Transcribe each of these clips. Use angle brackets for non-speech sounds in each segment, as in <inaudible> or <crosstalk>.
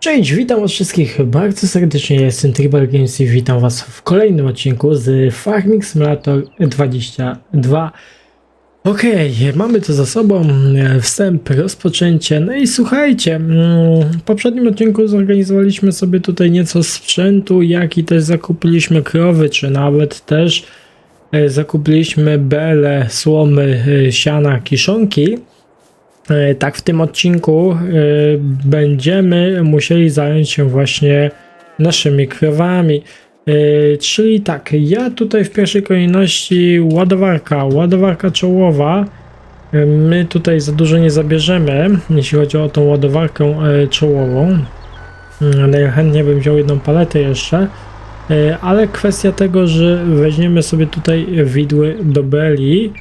Cześć, witam was wszystkich bardzo serdecznie, jestem Tribal Games i witam was w kolejnym odcinku z Farming Simulator 22. Okej, mamy to za sobą, e, wstęp, rozpoczęcie, no i słuchajcie, mm, w poprzednim odcinku zorganizowaliśmy sobie tutaj nieco sprzętu, jak i też zakupiliśmy krowy, czy nawet też e, zakupiliśmy bele, słomy, e, siana, kiszonki. E, Tak, w tym odcinku e, będziemy musieli zająć się właśnie naszymi krowami. E, Czyli tak, ja tutaj w pierwszej kolejności ładowarka, ładowarka czołowa. My tutaj za dużo nie zabierzemy, jeśli chodzi o tą ładowarkę czołową. Mm, ja chętnie bym wziął jedną paletę jeszcze. Ale kwestia tego, że weźmiemy sobie tutaj widły do beli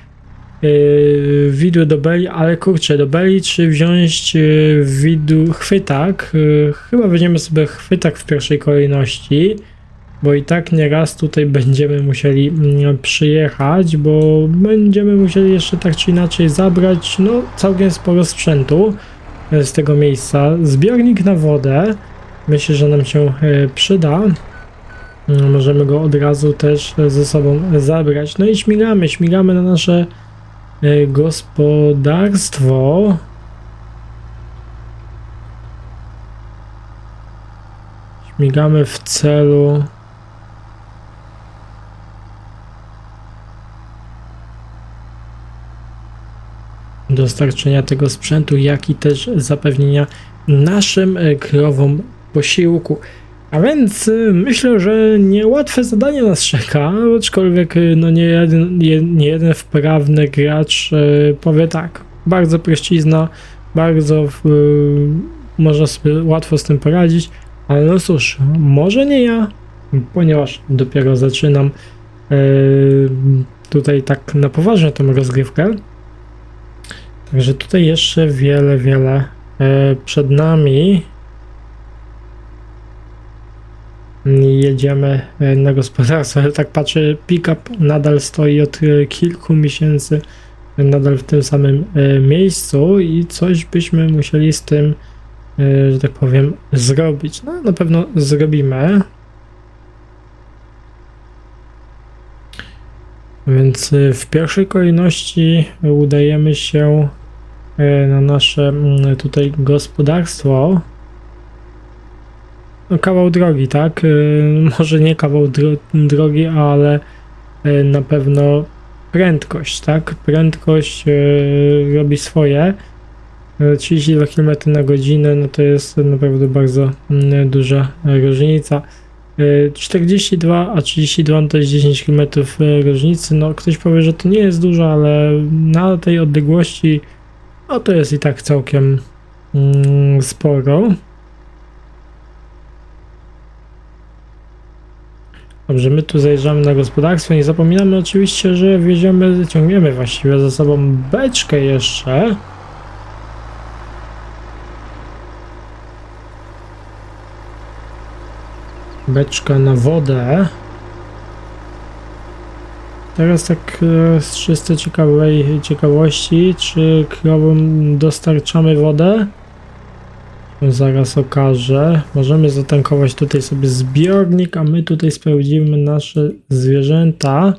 widły do beli, ale kurczę, do beli czy wziąć yy, widł chwytak? Yy, chyba weźmiemy sobie chwytak w pierwszej kolejności, bo i tak nieraz tutaj <laughs> będziemy musieli mm, przyjechać, bo będziemy musieli jeszcze tak czy inaczej zabrać no całkiem sporo sprzętu yy, z tego miejsca. Zbiornik na wodę, myślę, że nam się yy, przyda. Yy, Możemy go od razu też ze sobą zabrać. No i śmigamy, śmigamy na nasze E, Gospodarstwo. Śmigamy w celu. Dostarczenia tego sprzętu, jak i też zapewnienia naszym e, krowom posiłku. A więc y, myślę, że niełatwe zadanie nas czeka, aczkolwiek y, no nie jeden, nie, jeden wprawny gracz y, powie tak, bardzo prościzna, bardzo można sobie łatwo z tym poradzić, ale no cóż, może nie ja, ponieważ dopiero zaczynam y, tutaj tak na poważnie tą rozgrywkę. Także tutaj jeszcze wiele, wiele y, przed nami. Jedziemy e, na gospodarstwo, ale tak patrzę, pick-up nadal stoi od e, kilku miesięcy nadal w tym samym e, miejscu i coś byśmy musieli z tym, e, że tak powiem, zrobić. No, na pewno zrobimy. Więc e, w pierwszej kolejności udajemy się e, na nasze mm, tutaj gospodarstwo no, kawał drogi, tak? Y, Może nie kawał dro drogi, ale y, na pewno prędkość, tak? Prędkość y, robi swoje. Y, 32 km na godzinę, no to jest naprawdę bardzo mm, duża różnica. Y, 42, a 32 no to jest 10 km różnicy. No ktoś powie, że to nie jest dużo, ale na tej odległości no to jest i tak całkiem mm, sporo. Dobrze, my tu zajeżdżamy na gospodarstwo. Nie zapominamy oczywiście, że wieziemy, ciągniemy właściwie za sobą beczkę jeszcze. Beczka na wodę. Teraz tak e, z czystej ciekawej ciekawości, czy krowom dostarczamy wodę? Zaraz okażę. Możemy zatankować tutaj sobie zbiornik, a my tutaj sprawdzimy nasze zwierzęta.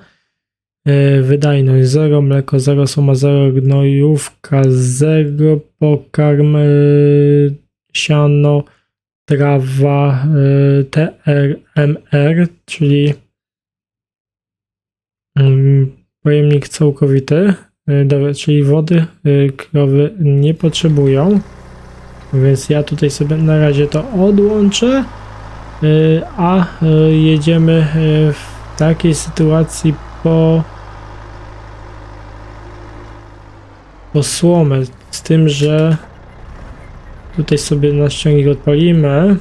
Yy, Wydajność 0, mleko 0, soma 0, gnojówka 0, pokarm, siano, trawa, yy, TRMR, czyli mm, pojemnik całkowity. Dobra, czyli wody krowy nie potrzebują. Więc ja tutaj sobie na razie to odłączę, y, a y, jedziemy y, w takiej sytuacji po, po słomę, z tym, że tutaj sobie nasz ciągnik odpalimy.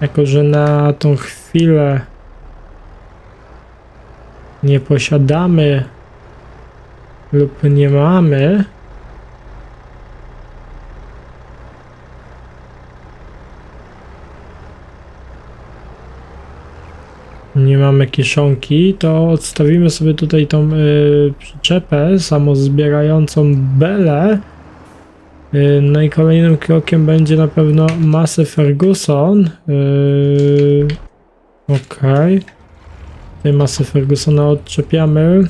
Jako, że na tą chwilę nie posiadamy lub nie mamy nie mamy kieszonki, to odstawimy sobie tutaj tą y, przyczepę samozbierającą belę Yy, No i kolejnym krokiem będzie na pewno Massey Ferguson. Yy, Okej. Tej masy Fergusona odczepiamy.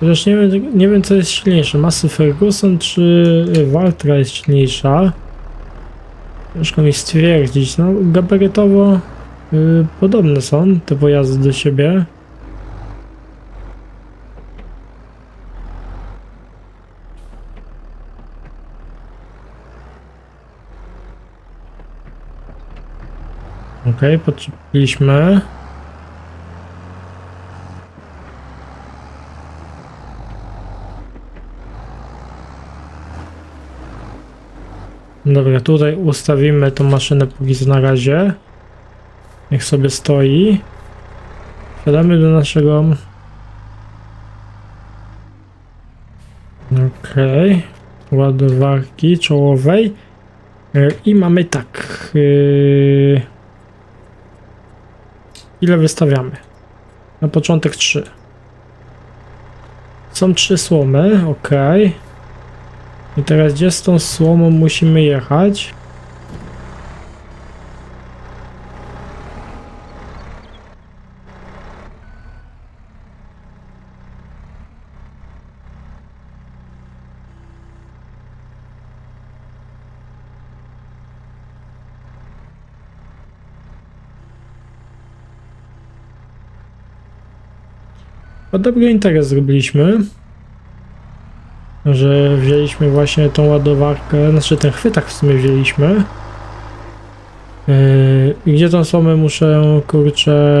Chociaż nie wiem, nie wiem co jest silniejsze, masy Ferguson czy Waltra jest silniejsza. Ciężko mi stwierdzić. No, gabarytowo y, podobne są te pojazdy do siebie. Okej, podczepiliśmy. Dobra, tutaj ustawimy tą maszynę póki co na razie. Niech sobie stoi. Wsiadamy do naszego... Okej. Ładowarki czołowej. E, I mamy tak. Yy... Ile wystawiamy? Na początek 3. Są trzy słomy, ok. I teraz gdzie z tą słomą musimy jechać? Bo dobry interes zrobiliśmy, że wzięliśmy właśnie tą ładowarkę, znaczy ten chwytak w sumie wzięliśmy. Yy, gdzie tą słomę muszę, kurczę,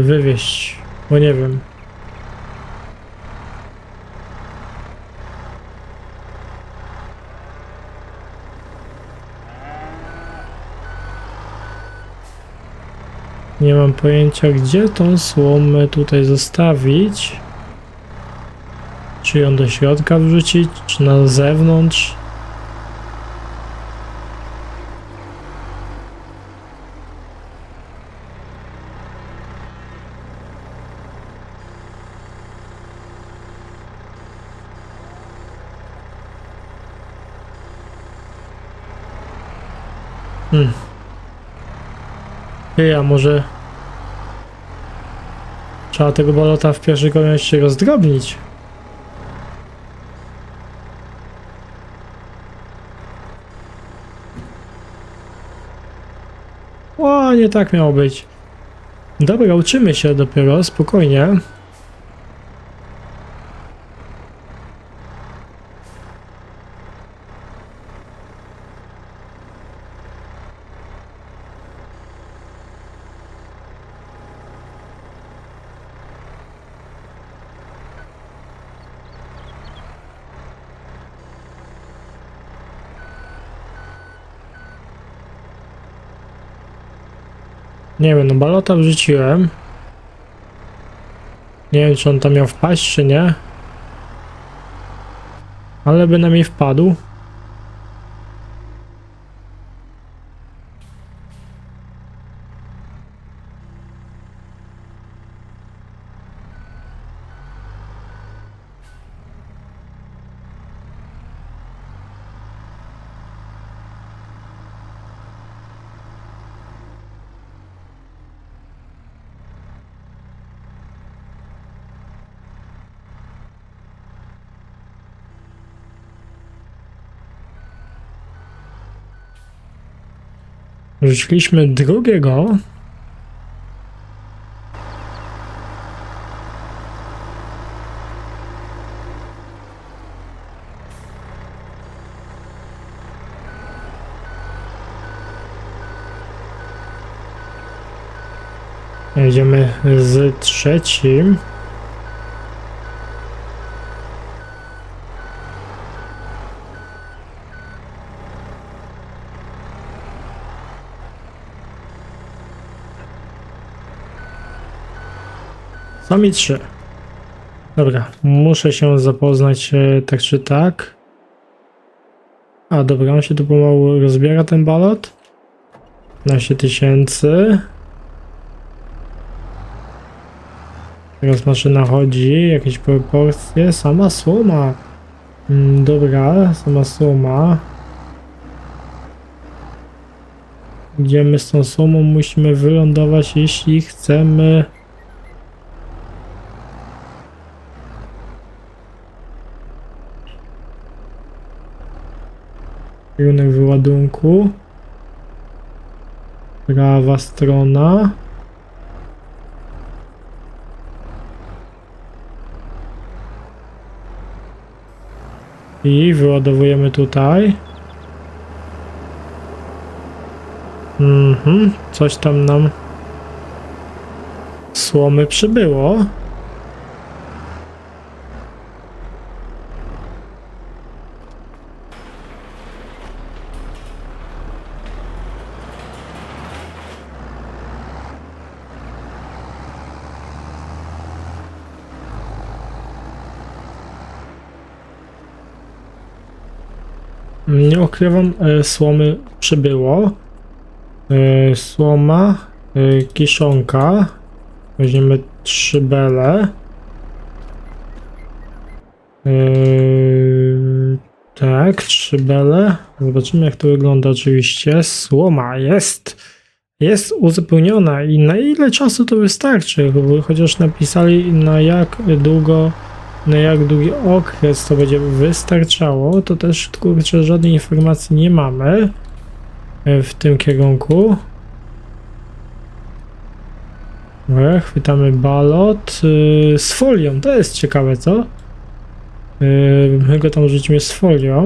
wywieźć? Bo nie wiem. Nie mam pojęcia, gdzie tą słomę tutaj zostawić. Czy ją do środka wrzucić, czy na zewnątrz? Hmm. Ty, a może trzeba tego balota w pierwszej kolejności rozdrobnić? O, nie tak miało być. Dobra, uczymy się dopiero, spokojnie. Nie wiem, no balota wrzuciłem. Nie wiem, czy on tam miał wpaść, czy nie. Ale by na mnie wpadł. Rzuciliśmy drugiego. Jedziemy z trzecim. Są mi trzy. Dobra, muszę się zapoznać e, tak czy tak. A dobra, on się tu pomału rozbiera ten balot. 15 tysięcy. Teraz maszyna chodzi, jakieś proporcje, sama słoma. Mm, Dobra, sama słoma. Gdzie my z tą słomą musimy wylądować, jeśli chcemy... Kierunek wyładunku. Prawa strona. I wyładowujemy tutaj. Mhm, coś tam nam słomy przybyło. Nie ukrywam, e, słomy przybyło. E, Słoma, e, kiszonka. Weźmiemy trzy bele. Tak, trzy bele. Zobaczymy jak to wygląda oczywiście. Słoma jest. Jest uzupełniona i na ile czasu to wystarczy? Chociaż napisali na jak długo na jak długi okres to będzie wystarczało, to też kurczę żadnej informacji nie mamy e, w tym kierunku. Dobra, chwytamy balot yy, z folią, to jest ciekawe, co? Yy, my go tam rzucimy z folią.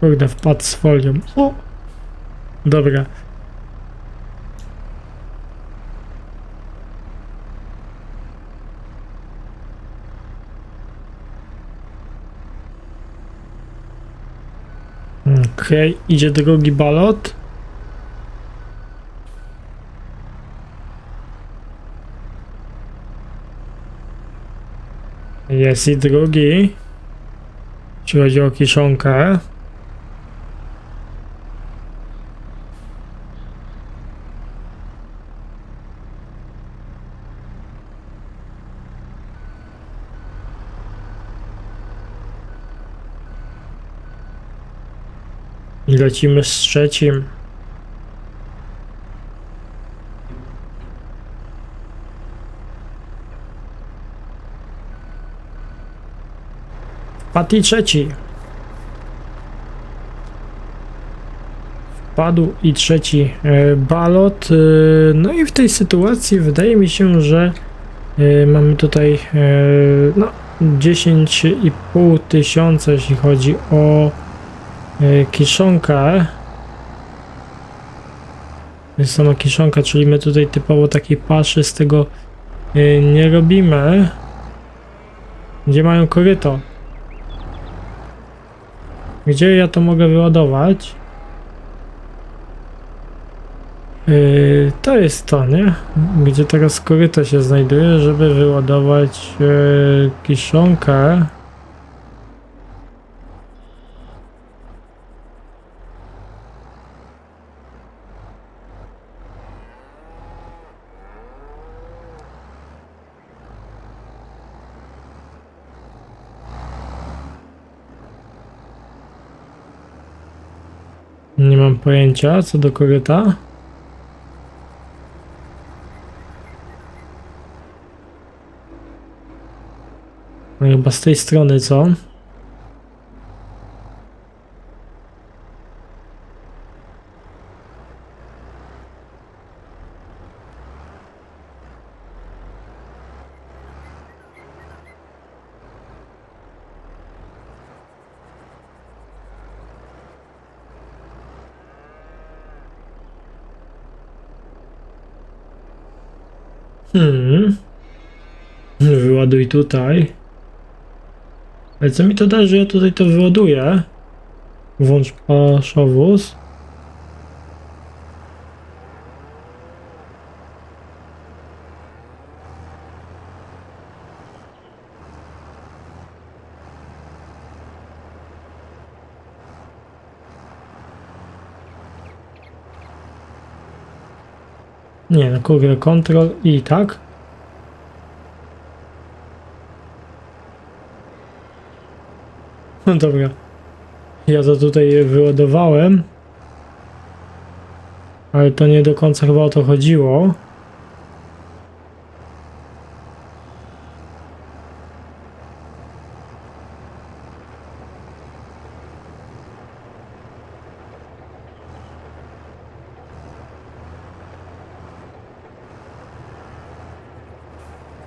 Kurde, wpadł z folią. O! Dobra. Okej, idzie drugi balot. Jest i drugi. Jeśli chodzi o kiszonkę. I lecimy z trzecim. Wpadł i trzeci. Wpadł i trzeci e, balot. e, No i w tej sytuacji wydaje mi się, że e, mamy tutaj no, 10,5 tysiąca, jeśli chodzi o e, kiszonkę. To jest sama kiszonka, czyli my tutaj typowo takiej paszy z tego e, nie robimy. Gdzie mają koryto? Gdzie ja to mogę wyładować? Yy, to jest to, nie? Gdzie teraz koryto się znajduje, żeby wyładować yy, kiszonkę. Nie mam pojęcia co do koryta. No chyba z tej strony, co? Hmm. Wyładuj tutaj. Ale co mi to da, że ja tutaj to wyładuję? Włącz paszowóz. Kurde, Ctrl i tak. No dobra. Ja to tutaj wyładowałem. Ale to nie do końca chyba o to chodziło.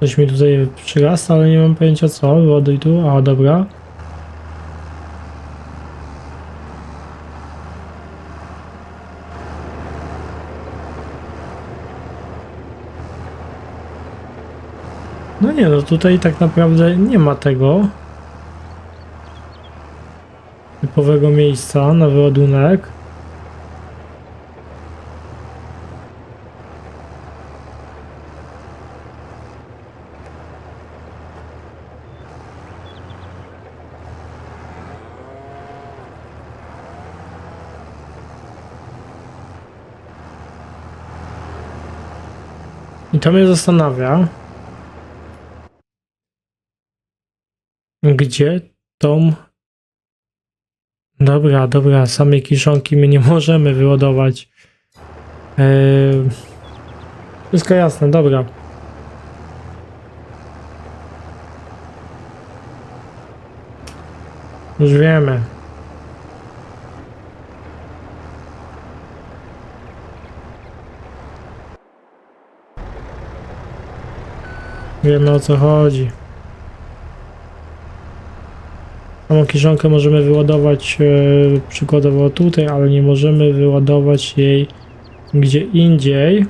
Coś mi tutaj przyrasta, ale nie mam pojęcia co. Wyładuj tu. A, dobra. No nie, no tutaj tak naprawdę nie ma tego typowego miejsca na wyładunek. I to mnie zastanawia. Gdzie tą. Dobra, dobra, samej kiszonki my nie możemy wyładować. Eee... Wszystko jasne, dobra. Już wiemy. Wiemy o co chodzi. Samą kiszonkę możemy wyładować e, przykładowo tutaj, ale nie możemy wyładować jej gdzie indziej.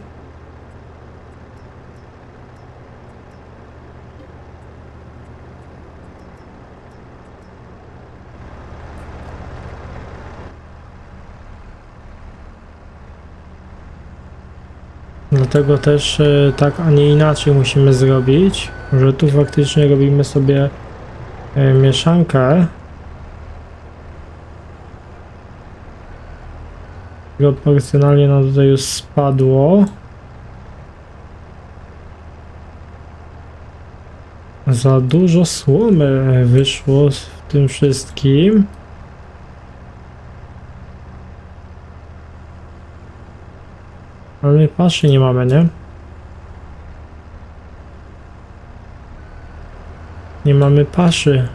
Dlatego też e, tak, a nie inaczej musimy zrobić, że tu faktycznie robimy sobie e, mieszankę. Proporcjonalnie nam tutaj już spadło. Za dużo słomy wyszło w tym wszystkim. Ale paszy nie mamy, nie? Nie mamy paszy.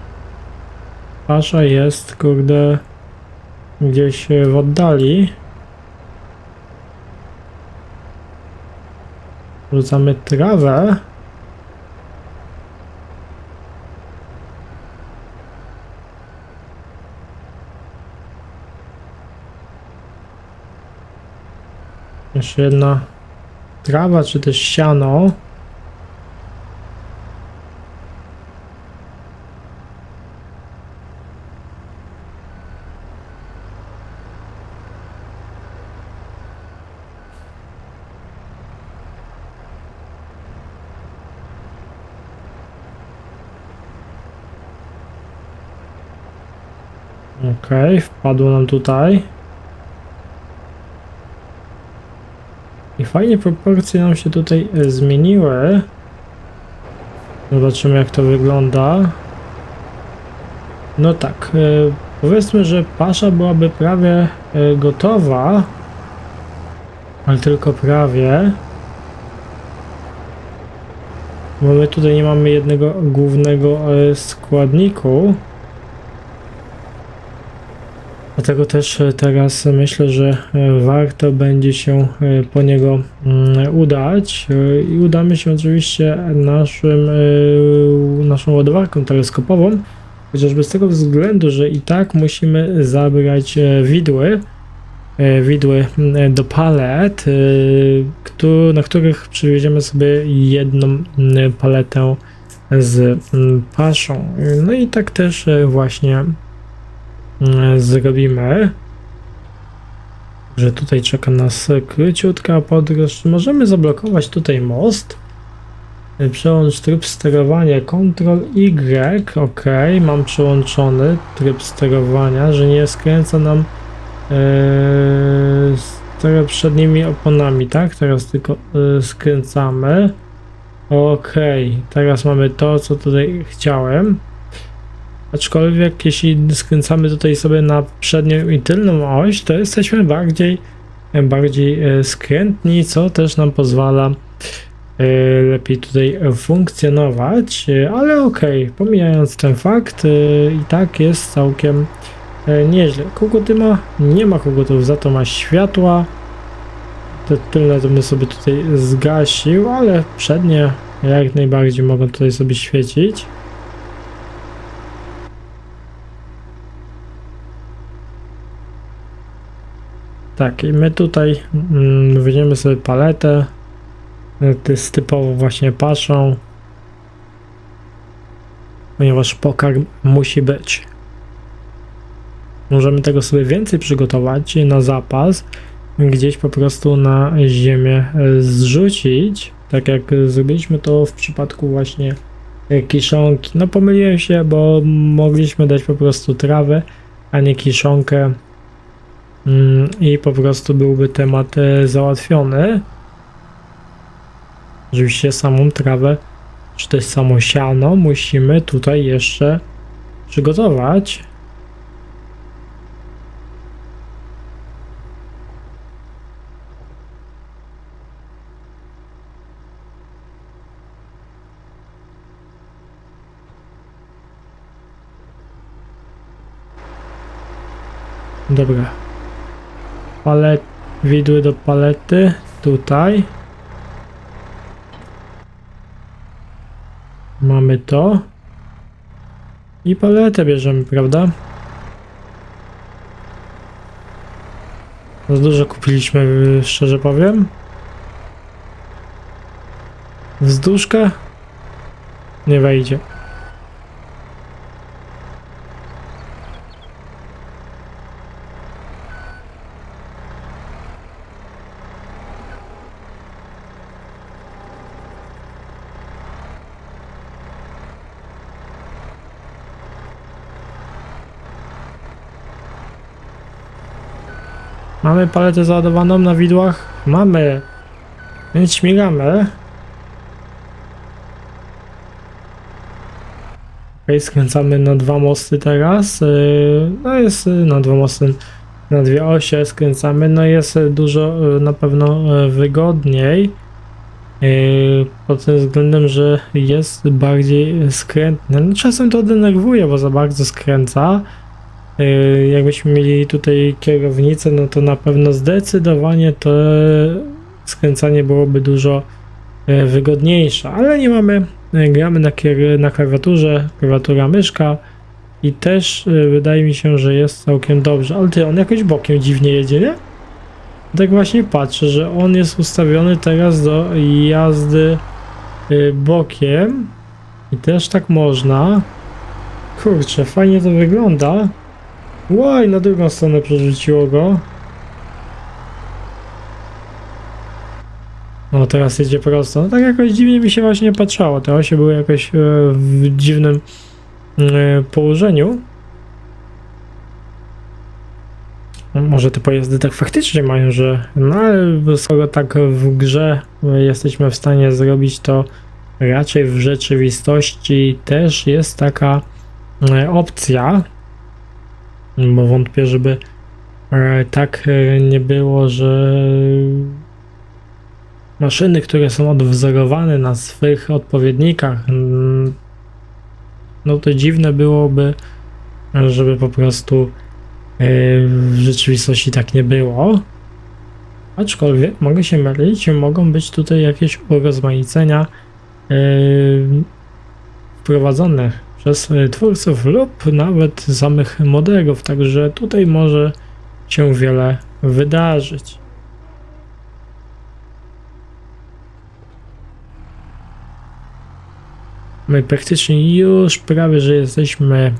Pasza jest, kurde, gdzieś w oddali. Rzucamy trawę. Jeszcze jedna trawa, czy też siano. Okej, wpadło nam tutaj. Fajnie proporcje nam się tutaj e, zmieniły. Zobaczymy jak to wygląda. No tak, e, powiedzmy, że pasza byłaby prawie e, gotowa, ale tylko prawie. Bo my tutaj nie mamy jednego głównego składniku. Dlatego też e, teraz myślę, że e, warto będzie się e, po niego mm, udać i udamy się oczywiście naszym, naszą ładowarką teleskopową, chociażby z tego względu, że i tak musimy zabrać widły, widły mm, do palet, na których przywieziemy sobie jedną mm, paletę z paszą. No i tak też właśnie zrobimy. Że tutaj czeka nas króciutka podróż. Możemy zablokować tutaj most. Przełącz tryb sterowania Ctrl Y. OK, mam przełączony tryb sterowania, że nie skręca nam teraz przednimi oponami, tak? Teraz tylko y, skręcamy. Okej, teraz mamy to, co tutaj chciałem. Aczkolwiek jeśli skręcamy tutaj sobie na przednią i tylną oś, to jesteśmy bardziej, bardziej e, skrętni, co też nam pozwala e, lepiej tutaj funkcjonować, E, ale okej, pomijając ten fakt, i tak jest całkiem nieźle. Koguty ma? Nie ma kogutów, za to ma światła. Te tylne to bym sobie tutaj zgasił, ale przednie jak najbardziej mogą tutaj sobie świecić. Tak, i my tutaj mm, weźmiemy sobie paletę e, z typową właśnie paszą, ponieważ pokarm musi być. Możemy tego sobie więcej przygotować na zapas, gdzieś po prostu na ziemię e, zrzucić, tak jak zrobiliśmy to w przypadku właśnie e, kiszonki. No pomyliłem się, bo mogliśmy dać po prostu trawę, a nie kiszonkę. Mm, i po prostu byłby temat e, załatwiony. Oczywiście samą trawę, czy też samo siano musimy tutaj jeszcze przygotować. Dobra, palet, widły do palety, tutaj. Mamy to. I paletę bierzemy, prawda? Za dużo kupiliśmy, szczerze powiem. Wzdłużka? Nie wejdzie. Mamy paletę załadowaną na widłach? Mamy. Więc śmigamy. Ok, skręcamy na dwa mosty teraz. Yy, No jest yy, na dwa mosty, na dwie osie skręcamy. No jest dużo yy, na pewno wygodniej. Pod tym względem, że jest bardziej skrętny. No, czasem to denerwuje, bo za bardzo skręca. Yy, Jakbyśmy mieli tutaj kierownicę, no to na pewno zdecydowanie to skręcanie byłoby dużo e, wygodniejsze, ale nie mamy, e, gramy na, na klawiaturze, klawiatura myszka i też e, wydaje mi się, że jest całkiem dobrze, ale ty, on jakoś bokiem dziwnie jedzie, nie? Tak właśnie patrzę, że on jest ustawiony teraz do jazdy e, bokiem i też tak można. Kurczę, fajnie to wygląda. Łaj, na drugą stronę przerzuciło go. No teraz jedzie prosto. No tak jakoś dziwnie mi się właśnie patrzało. Te osie były jakoś e, w dziwnym e, położeniu. No, Może te pojazdy tak faktycznie mają, że no ale skoro tak w grze e, jesteśmy w stanie zrobić to raczej w rzeczywistości też jest taka opcja, bo wątpię, żeby e, tak e, nie było, że maszyny, które są odwzorowane na swych odpowiednikach, mm, no to dziwne byłoby, żeby po prostu e, w rzeczywistości tak nie było. Aczkolwiek mogę się mylić, mogą być tutaj jakieś urozmaicenia wprowadzone przez twórców lub nawet samych modelów, także tutaj może się wiele wydarzyć. My praktycznie już prawie, że jesteśmy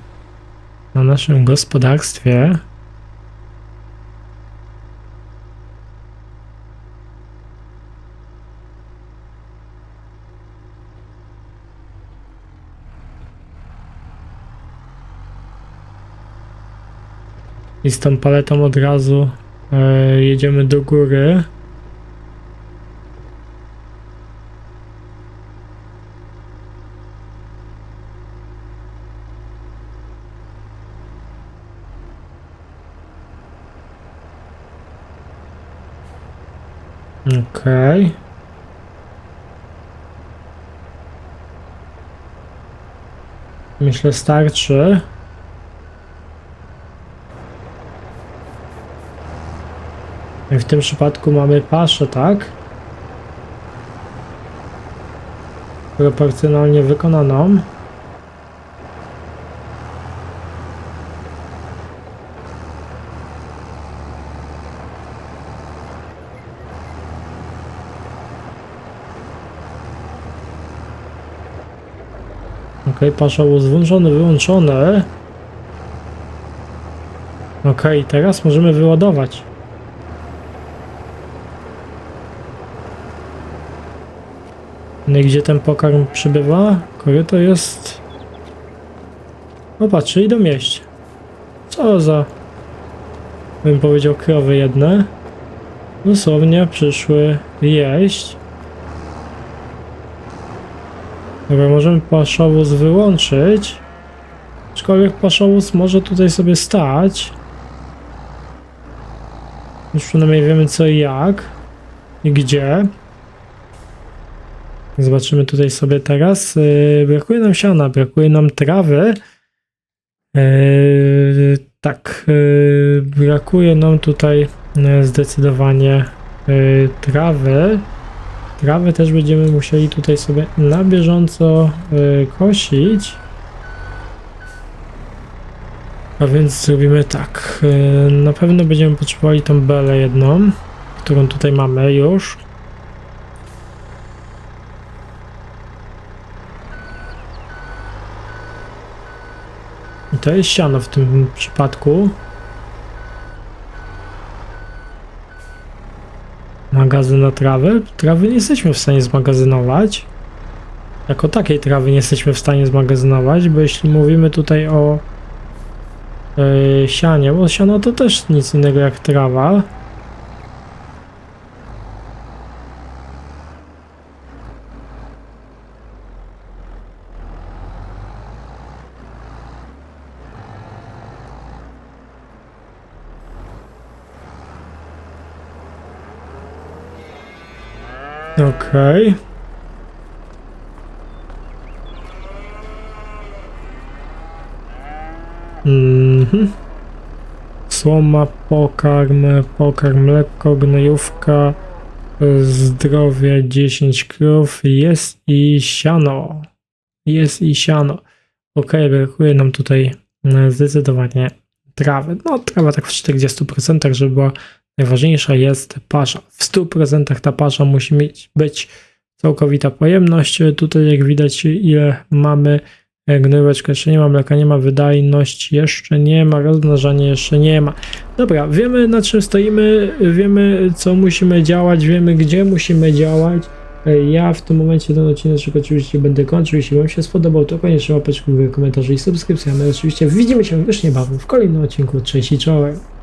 na naszym gospodarstwie. I z tą paletą od razu E, jedziemy do góry. Okej. Myślę starczy. W tym przypadku mamy paszę, tak? Proporcjonalnie wykonaną. Okej, pasza był włączony, wyłączony. Okej, teraz możemy wyładować. No gdzie ten pokarm przybywa? Koryto jest... O, patrz, idą jeść. Co za... Bym powiedział krowy jedne. Dosłownie przyszły jeść. Dobra, możemy paszowóz wyłączyć. Aczkolwiek paszowóz może tutaj sobie stać. Już przynajmniej wiemy co i jak. I gdzie. Zobaczymy tutaj sobie teraz. Yy, brakuje nam siana, brakuje nam trawy. Yy, tak, yy, brakuje nam tutaj zdecydowanie trawy. Trawę też będziemy musieli tutaj sobie na bieżąco kosić. A więc zrobimy tak. Na pewno będziemy potrzebowali tą belę jedną, którą tutaj mamy już. To jest siano w tym przypadku. Magazyn na trawę. Trawy nie jesteśmy w stanie zmagazynować. Jako takiej trawy nie jesteśmy w stanie zmagazynować, bo jeśli mówimy tutaj o yy, sianie, bo siano to też nic innego jak trawa. Okej. Mhm. Słoma, pokarm, pokarm, mleko, gnojówka, zdrowie, 10 krów, jest i siano. Jest i siano. Okej, brakuje nam tutaj e, zdecydowanie trawy. No, trawa tak w 40%, żeby była Najważniejsza jest pasza. W 100% ta pasza musi mieć być całkowita pojemność. Tutaj jak widać ile mamy e, gnojóweczkę jeszcze nie ma, mleka nie ma, wydajność jeszcze nie ma, rozmnażanie jeszcze nie ma. Dobra, wiemy na czym stoimy, wiemy co musimy działać, wiemy gdzie musimy działać. E, Ja w tym momencie ten odcinek oczywiście będę kończył. Jeśli Wam się spodobał, to koniecznie łapeczkę komentarze i subskrypcja. My oczywiście widzimy się już niebawem w kolejnym odcinku. Cześć i czołem.